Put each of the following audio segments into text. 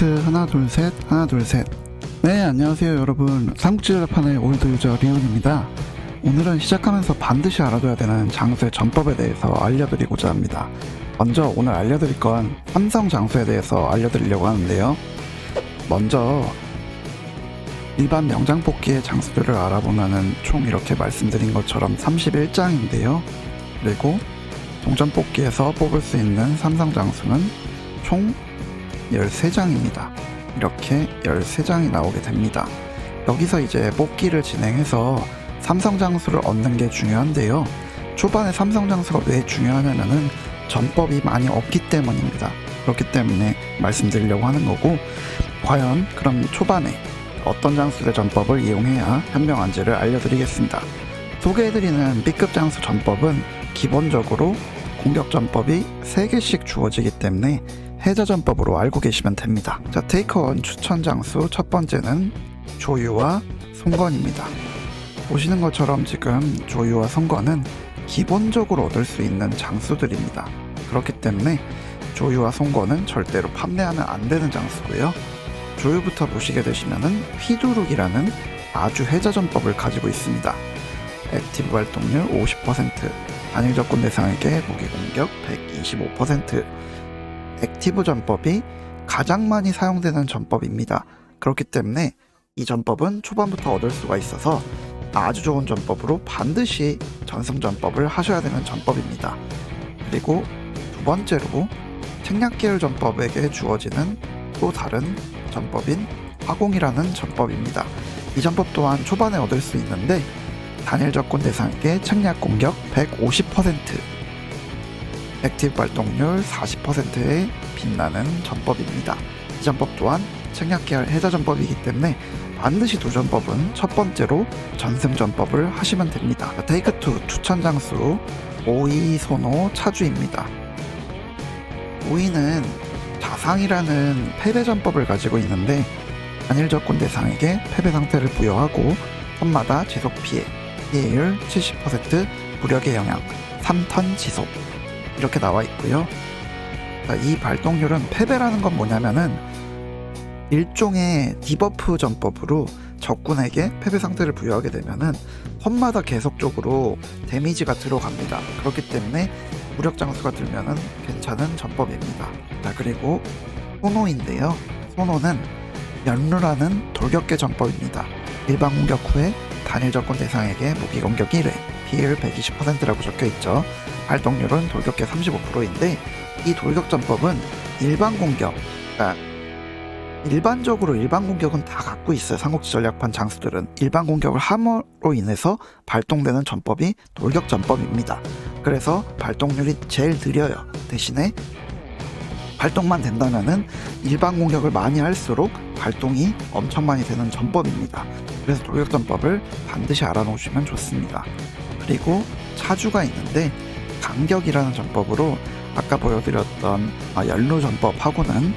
테스트 하나 둘 셋 하나 둘 셋. 네 안녕하세요 여러분 삼국지전판의 올드 유저 리온입니다. 오늘은 시작하면서 반드시 알아둬야 되는 장수의 전법에 대해서 알려드리고자 합니다. 먼저 오늘 알려드릴 건 삼성 장수에 대해서 알려드리려고 하는데요. 먼저 일반 명장 뽑기의 장수들을 알아보면은 총 이렇게 말씀드린 것처럼 31장인데요. 그리고 동전 뽑기에서 뽑을 수 있는 삼성 장수는 총 13장입니다. 이렇게 13장이 나오게 됩니다. 여기서 이제 뽑기를 진행해서 삼성 장수를 얻는 게 중요한데요. 초반에 삼성 장수가 왜 중요하냐면은 전법이 많이 없기 때문입니다. 그렇기 때문에 말씀드리려고 하는 거고, 과연 그럼 초반에 어떤 장수의 전법을 이용해야 현명 안지를 알려드리겠습니다. 소개해드리는 B급 장수 전법은 기본적으로 공격 전법이 3개씩 주어지기 때문에 해자 전법으로 알고 계시면 됩니다. 자, 테이크원 추천 장수 첫 번째는 조유와 송건입니다. 보시는 것처럼 지금 조유와 송건은 기본적으로 얻을 수 있는 장수들입니다. 그렇기 때문에 조유와 송건은 절대로 판매하면 안 되는 장수고요. 조유부터 보시게 되시면은 휘두르기라는 아주 해자 전법을 가지고 있습니다. 액티브 활동률 50%, 단일 적군 대상에게 무기 공격 125%, 액티브 전법이 가장 많이 사용되는 전법입니다. 그렇기 때문에 이 전법은 초반부터 얻을 수가 있어서 아주 좋은 전법으로 반드시 전승 전법을 하셔야 되는 전법입니다. 그리고 두 번째로 책략 계열 전법에게 주어지는 또 다른 전법인 화공이라는 전법입니다. 이 전법 또한 초반에 얻을 수 있는데 단일 적군 대상에게 책략 공격 150%, 액티브 발동률 40%에 빛나는 전법입니다. 이 전법 또한 책략 계열 해자 전법이기 때문에 반드시 두 전법은 첫 번째로 전승 전법을 하시면 됩니다. 테이크 2 추천 장수 오이 소노 차주입니다. 오이는 자상이라는 패배 전법을 가지고 있는데 단일 적군 대상에게 패배 상태를 부여하고 선마다 지속 피해, 피해율 70%, 무력의 영향, 3턴 지속 이렇게 나와 있고요. 자, 이 발동률은 패배라는 건 뭐냐면은 일종의 디버프 전법으로 적군에게 패배 상태를 부여하게 되면은 턴마다 계속적으로 데미지가 들어갑니다. 그렇기 때문에 무력 장수가 들면은 괜찮은 전법입니다. 자 그리고 소노인데요. 소노는 연루라는 돌격계 전법입니다. 일반 공격 후에 단일 적군 대상에게 무기 공격 1회, 피해율 120%라고 적혀 있죠. 발동률은 돌격계 35%인데 이 돌격 전법은 일반 공격, 그러니까 일반적으로 일반 공격은 다 갖고 있어요. 삼국지 전략판 장수들은 일반 공격을 함으로 인해서 발동되는 전법이 돌격 전법입니다. 그래서 발동률이 제일 느려요. 대신에 발동만 된다면은 일반 공격을 많이 할수록 발동이 엄청 많이 되는 전법입니다. 그래서 돌격 전법을 반드시 알아놓으시면 좋습니다. 그리고 차주가 있는데 간격이라는 전법으로 아까 보여드렸던 아, 연루 전법하고는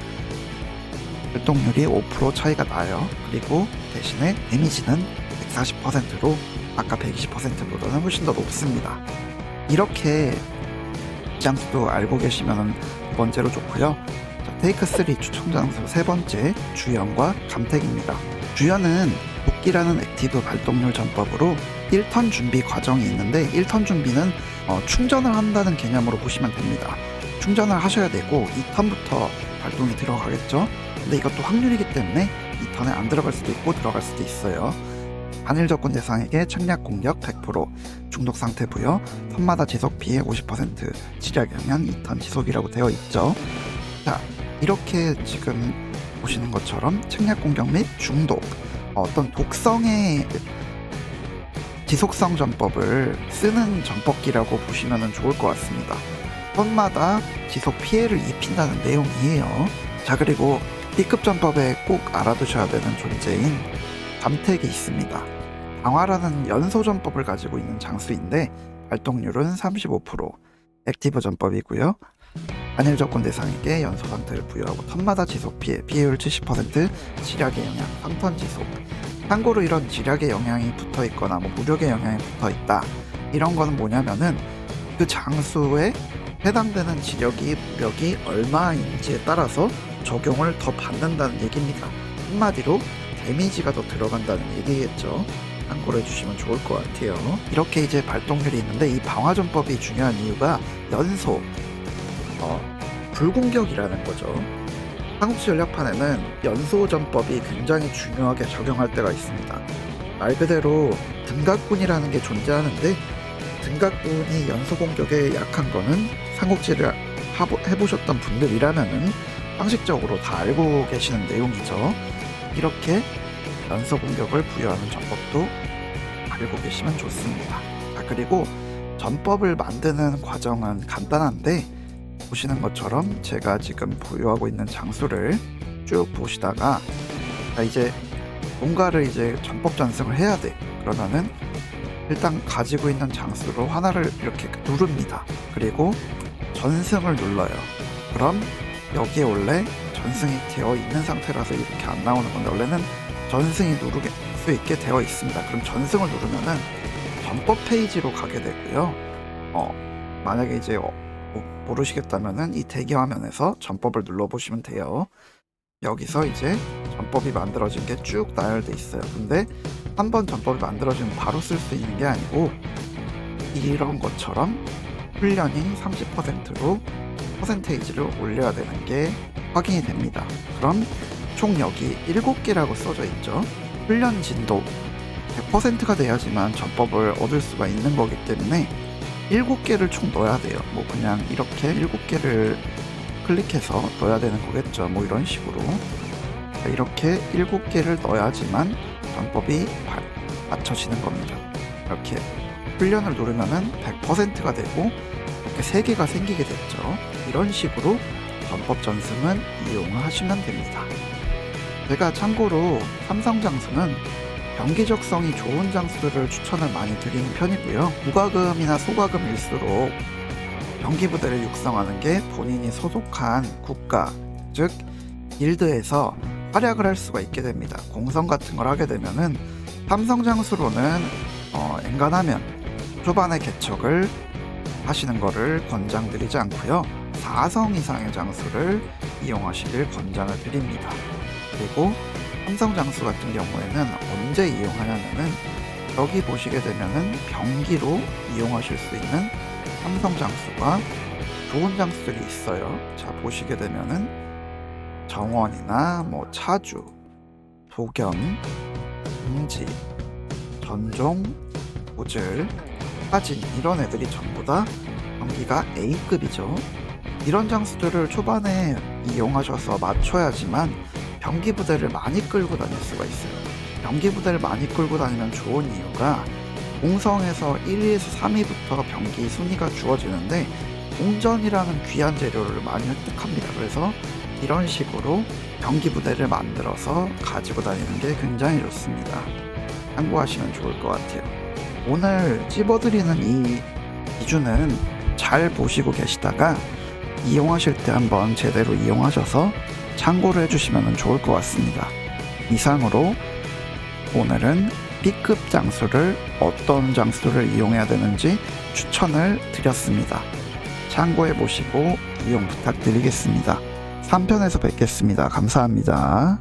활동률이 5% 차이가 나요. 그리고 대신에 데미지는 140%로 아까 120%보다는 훨씬 더 높습니다. 이렇게 장수도 알고 계시면 두 번째로 좋고요. 자, 테이크 3 추천 장수 세 번째 주연과 감택입니다. 주연은 복기라는 액티브 발동률 전법으로 1턴 준비 과정이 있는데 1턴 준비는 어, 충전을 한다는 개념으로 보시면 됩니다. 충전을 하셔야 되고 2턴부터 발동이 들어가겠죠. 근데 이것도 확률이기 때문에 2턴에 안 들어갈 수도 있고 들어갈 수도 있어요. 단일 적군 대상에게 책략 공격 100%, 중독 상태 부여, 턴마다 지속 피해 50%, 치약 영향 2턴 지속이라고 되어 있죠. 자, 이렇게 지금 보시는 것처럼 책략 공격 및 중독, 어떤 독성의 지속성 전법을 쓰는 전법기라고 보시면 좋을 것 같습니다. 턴마다 지속 피해를 입힌다는 내용이에요. 자, 그리고 B급 전법에 꼭 알아두셔야 되는 존재인 감택이 있습니다. 강화라는 연소 전법을 가지고 있는 장수인데 발동률은 35%, 액티브 전법이고요. 단일 적군 대상에게 연소 상태를 부여하고 턴마다 지속 피해, 피해율 70%, 지략의 영향, 3턴 지속. 참고로 이런 지략의 영향이 붙어 있거나 뭐 무력의 영향이 붙어 있다. 이런 거는 뭐냐면은 그 장수에 해당되는 지력이 무력이 얼마인지에 따라서 적용을 더 받는다는 얘기입니다. 한마디로 데미지가 더 들어간다는 얘기겠죠. 참고를 해주시면 좋을 것 같아요. 이렇게 이제 발동률이 있는데 이 방화전법이 중요한 이유가 연소, 어, 불공격이라는 거죠. 한국시 전략판에는 연소전법이 굉장히 중요하게 적용할 때가 있습니다. 말 그대로 등각군이라는 게 존재하는데 등각군이 연소 공격에 약한 거는 삼국지를 해보셨던 분들이라면은 상식적으로 다 알고 계시는 내용이죠. 이렇게 연소 공격을 부여하는 전법도 알고 계시면 좋습니다. 자, 그리고 전법을 만드는 과정은 간단한데 보시는 것처럼 제가 지금 보유하고 있는 장수를 쭉 보시다가 자, 이제 뭔가를 이제 전법 전승을 해야 돼. 그러면은 일단 가지고 있는 장수로 하나를 이렇게 누릅니다. 그리고 전승을 눌러요. 그럼 여기에 원래 전승이 되어 있는 상태라서 이렇게 안 나오는 건데 원래는 전승이 누르게 수 있게 되어 있습니다. 그럼 전승을 누르면은 전법 페이지로 가게 되고요. 어, 만약에 이제 어, 뭐 모르시겠다면은 이 대기 화면에서 전법을 눌러보시면 돼요. 여기서 이제 전법이 만들어진 게 쭉 나열돼 있어요. 근데 한 번 전법이 만들어지면 바로 쓸 수 있는 게 아니고 이런 것처럼 훈련이 30%로 퍼센테이지를 올려야 되는 게 확인이 됩니다. 그럼 총 여기 7개라고 써져 있죠. 훈련 진도 100%가 돼야지만 전법을 얻을 수가 있는 거기 때문에 7개를 총 넣어야 돼요. 뭐 그냥 이렇게 7개를 클릭해서 넣어야 되는 거겠죠. 뭐 이런 식으로. 자, 이렇게 7개를 넣어야지만 전법이 바- 맞춰지는 겁니다. 이렇게 훈련을 누르면은 100%가 되고 이렇게 3개가 생기게 됐죠. 이런 식으로 전법 전승은 이용하시면 됩니다. 제가 참고로 삼성 장수는 경기적성이 좋은 장수들을 추천을 많이 드리는 편이고요. 무과금이나 소과금일수록 경기 부대를 육성하는 게 본인이 소속한 국가, 즉 길드에서 활약을 할 수가 있게 됩니다. 공성 같은 걸 하게 되면은 삼성 장수로는 어, 엔간하면 초반에 개척을 하시는 거를 권장드리지 않고요. 4성 이상의 장수를 이용하시길 권장을 드립니다. 그리고 삼성 장수 같은 경우에는 언제 이용하냐면은 여기 보시게 되면은 병기로 이용하실 수 있는 삼성 장수가 좋은 장수들이 있어요. 자 보시게 되면은 정원이나 뭐 차주, 도겸, 임지, 전종, 오즐, 하진 이런 애들이 전부 다 경기가 A급이죠. 이런 장수들을 초반에 이용하셔서 맞춰야지만 병기 부대를 많이 끌고 다닐 수가 있어요. 병기 부대를 많이 끌고 다니면 좋은 이유가 공성에서 1위에서 3위부터 병기 순위가 주어지는데 공전이라는 귀한 재료를 많이 획득합니다. 그래서 이런 식으로 병기 부대를 만들어서 가지고 다니는 게 굉장히 좋습니다. 참고하시면 좋을 것 같아요. 오늘 찝어드리는 이 기준은 잘 보시고 계시다가 이용하실 때 한번 제대로 이용하셔서 참고를 해주시면 좋을 것 같습니다. 이상으로 오늘은 B급 장수를 어떤 장수를 이용해야 되는지 추천을 드렸습니다. 참고해 보시고 이용 부탁드리겠습니다. 3편에서 뵙겠습니다. 감사합니다.